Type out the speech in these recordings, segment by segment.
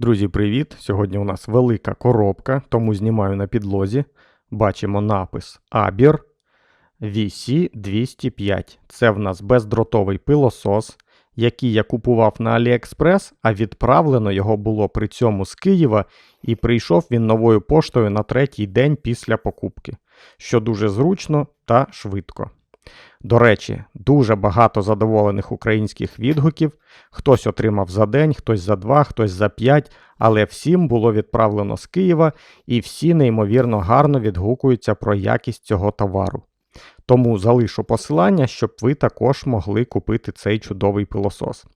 Друзі, привіт! Сьогодні у нас велика коробка, тому знімаю на підлозі. Бачимо напис Абір VC205. Це в нас бездротовий пилосос, який я купував на AliExpress, а відправлено його було при цьому з Києва, і прийшов він новою поштою на третій день після покупки, що дуже зручно та швидко. До речі, дуже багато задоволених українських відгуків. Хтось отримав за день, хтось за два, хтось за п'ять, але всім було відправлено з Києва, і всі неймовірно гарно відгукуються про якість цього товару. Тому залишу посилання, щоб ви також могли купити цей чудовий пилосос.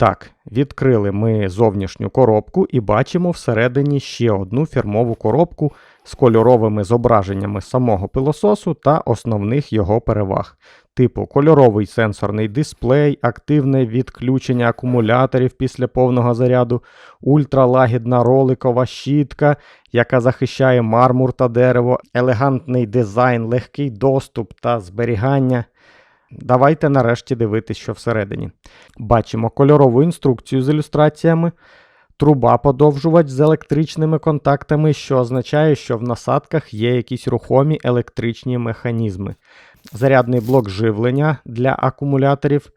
Так, відкрили ми зовнішню коробку і бачимо всередині ще одну фірмову коробку з кольоровими зображеннями самого пилососу та основних його переваг, типу кольоровий сенсорний дисплей, активне відключення акумуляторів після повного заряду, ультралагідна роликова щітка, яка захищає мармур та дерево, елегантний дизайн, легкий доступ та зберігання. Давайте нарешті дивитись, що всередині. Бачимо кольорову інструкцію з ілюстраціями, труба подовжувач з електричними контактами, що означає, що в насадках є якісь рухомі електричні механізми. Зарядний блок живлення для акумуляторів.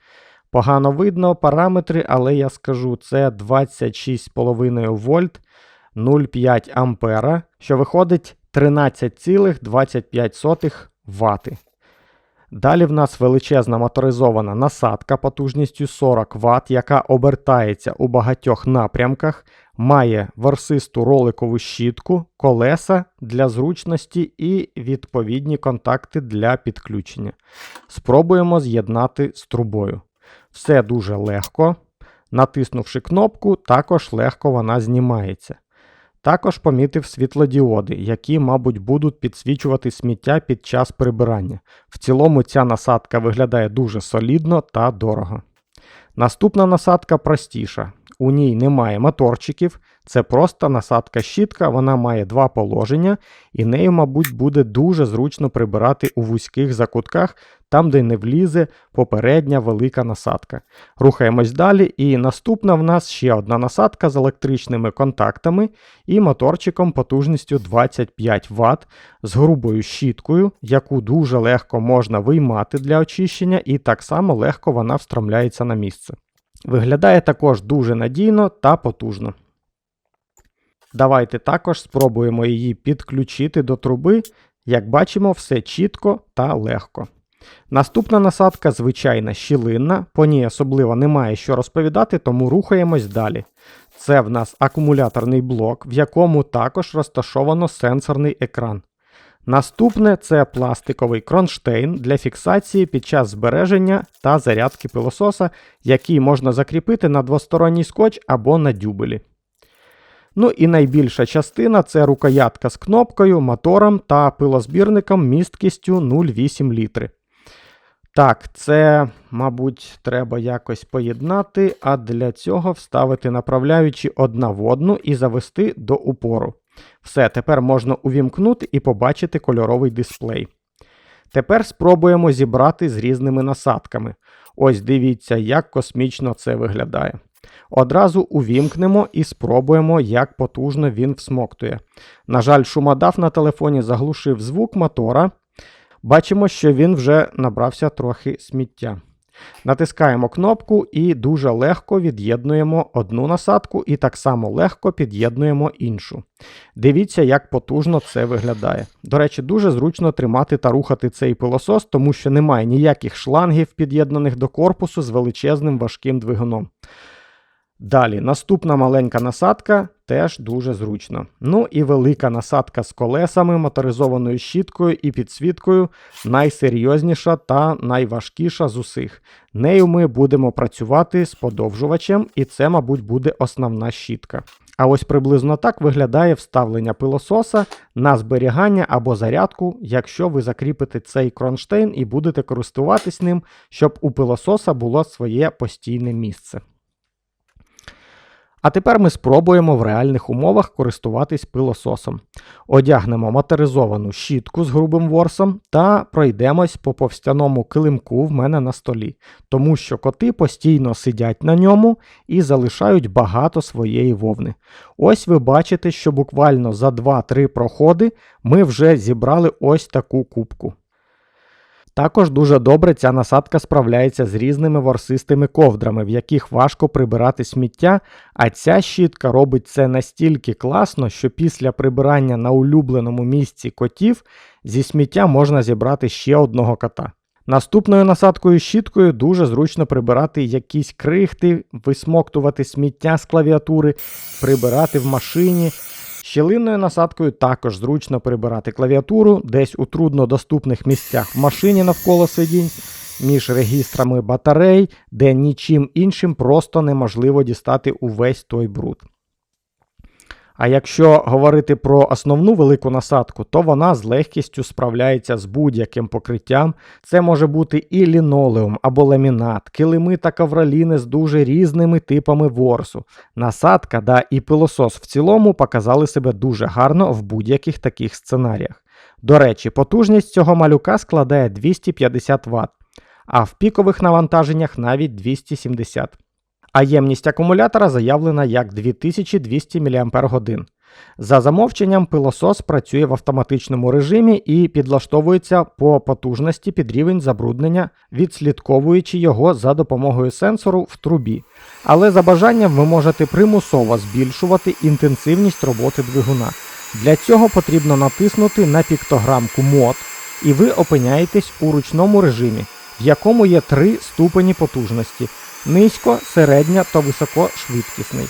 Погано видно параметри, але я скажу, це 26,5 вольт 0,5 ампера, що виходить 13,25 Вт. Далі в нас величезна моторизована насадка потужністю 40 Вт, яка обертається у багатьох напрямках, має ворсисту роликову щітку, колеса для зручності і відповідні контакти для підключення. Спробуємо з'єднати з трубою. Все дуже легко. Натиснувши кнопку, також легко вона знімається. Також помітив світлодіоди, які, мабуть, будуть підсвічувати сміття під час прибирання. В цілому ця насадка виглядає дуже солідно та дорого. Наступна насадка простіша. У ній немає моторчиків, це просто насадка щітка, вона має два положення, і нею, мабуть, буде дуже зручно прибирати у вузьких закутках, там, де не влізе попередня велика насадка. Рухаємось далі, і наступна в нас ще одна насадка з електричними контактами і моторчиком потужністю 25 Вт з грубою щіткою, яку дуже легко можна виймати для очищення, і так само легко вона встромляється на місце. Виглядає також дуже надійно та потужно. Давайте також спробуємо її підключити до труби. Як бачимо, все чітко та легко. Наступна насадка звичайна щілинна, по ній особливо немає що розповідати, тому рухаємось далі. Це в нас акумуляторний блок, в якому також розташовано сенсорний екран. Наступне це пластиковий кронштейн для фіксації під час збереження та зарядки пилососа, який можна закріпити на двосторонній скотч або на дюбелі. Ну і найбільша частина це рукоятка з кнопкою, мотором та пилозбірником місткістю 0,8 літри. Так, це, мабуть, треба якось поєднати, а для цього вставити направляючи одна в одну і завести до упору. Все, тепер можна увімкнути і побачити кольоровий дисплей. Тепер спробуємо зібрати з різними насадками. Ось дивіться, як космічно це виглядає. Одразу увімкнемо і спробуємо, як потужно він всмоктує. На жаль, шумодав на телефоні заглушив звук мотора. Бачимо, що він вже набрався трохи сміття. Натискаємо кнопку і дуже легко від'єднуємо одну насадку і так само легко під'єднуємо іншу. Дивіться, як потужно це виглядає. До речі, дуже зручно тримати та рухати цей пилосос, тому що немає ніяких шлангів, під'єднаних до корпусу з величезним важким двигуном. Далі, наступна маленька насадка теж дуже зручно. Ну і велика насадка з колесами, моторизованою щіткою і підсвіткою, найсерйозніша та найважкіша з усіх. Нею ми будемо працювати з подовжувачем, і це, мабуть, буде основна щітка. А ось приблизно так виглядає вставлення пилососа на зберігання або зарядку, якщо ви закріпите цей кронштейн і будете користуватись ним, щоб у пилососа було своє постійне місце. А тепер ми спробуємо в реальних умовах користуватись пилососом. Одягнемо моторизовану щітку з грубим ворсом та пройдемось по повстяному килимку в мене на столі, тому що коти постійно сидять на ньому і залишають багато своєї вовни. Ось ви бачите, що буквально за 2-3 проходи ми вже зібрали ось таку кубку. Також дуже добре ця насадка справляється з різними ворсистими ковдрами, в яких важко прибирати сміття, а ця щітка робить це настільки класно, що після прибирання на улюбленому місці котів зі сміття можна зібрати ще одного кота. Наступною насадкою щіткою дуже зручно прибирати якісь крихти, висмоктувати сміття з клавіатури, прибирати в машині. Щілинною насадкою також зручно прибирати клавіатуру десь у труднодоступних місцях в машині навколо сидінь, між регістрами батарей, де нічим іншим просто неможливо дістати увесь той бруд. А якщо говорити про основну велику насадку, то вона з легкістю справляється з будь-яким покриттям. Це може бути і лінолеум або ламінат, килими та ковроліни з дуже різними типами ворсу. Насадка да і пилосос в цілому показали себе дуже гарно в будь-яких таких сценаріях. До речі, потужність цього малюка складає 250 Вт, а в пікових навантаженнях навіть 270 а ємність акумулятора заявлена як 2200 мАч. За замовченням, пилосос працює в автоматичному режимі і підлаштовується по потужності під рівень забруднення, відслідковуючи його за допомогою сенсору в трубі. Але за бажанням ви можете примусово збільшувати інтенсивність роботи двигуна. Для цього потрібно натиснути на піктограмку мод, і ви опиняєтесь у ручному режимі, в якому є три ступені потужності низько, середня та високошвидкісний.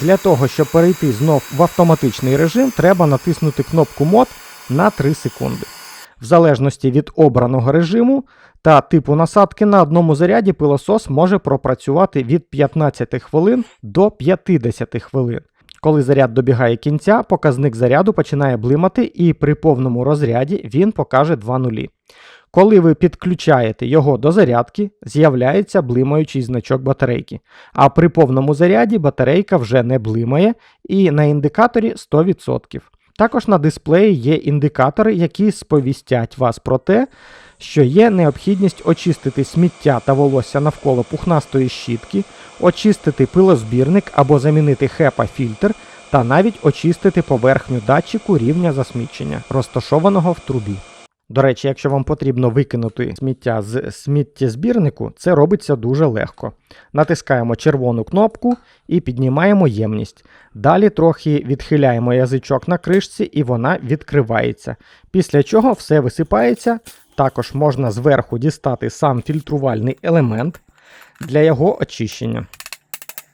Для того, щоб перейти знов в автоматичний режим, треба натиснути кнопку мод на 3 секунди. В залежності від обраного режиму та типу насадки на одному заряді пилосос може пропрацювати від 15 хвилин до 50 хвилин. Коли заряд добігає кінця, показник заряду починає блимати, і при повному розряді він покаже 2 нулі. Коли ви підключаєте його до зарядки, з'являється блимаючий значок батарейки. А при повному заряді батарейка вже не блимає і на індикаторі 100%. Також на дисплеї є індикатори, які сповістять вас про те, що є необхідність очистити сміття та волосся навколо пухнастої щітки, очистити пилозбірник або замінити хепа-фільтр, та навіть очистити поверхню датчику рівня засмічення, розташованого в трубі. До речі, якщо вам потрібно викинути сміття з сміттєзбірнику, це робиться дуже легко. Натискаємо червону кнопку і піднімаємо ємність. Далі трохи відхиляємо язичок на кришці і вона відкривається. Після чого все висипається. Також можна зверху дістати сам фільтрувальний елемент для його очищення.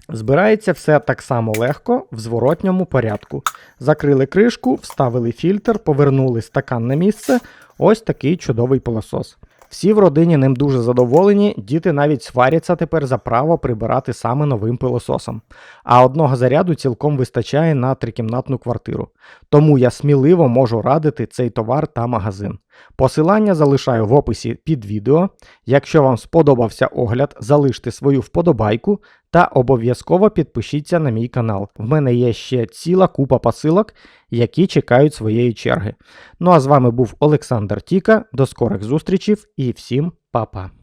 Збирається все так само легко в зворотньому порядку. Закрили кришку, вставили фільтр, повернули стакан на місце. Ось такий чудовий пилосос. Всі в родині ним дуже задоволені, діти навіть сваряться тепер за право прибирати саме новим пилососом. А одного заряду цілком вистачає на трикімнатну квартиру. Тому я сміливо можу радити цей товар та магазин. Посилання залишаю в описі під відео. Якщо вам сподобався огляд, залиште свою вподобайку та обов'язково підпишіться на мій канал. В мене є ще ціла купа посилок, які чекають своєї черги. Ну а з вами був Олександр Тіка. До скорих зустрічей і всім па-па!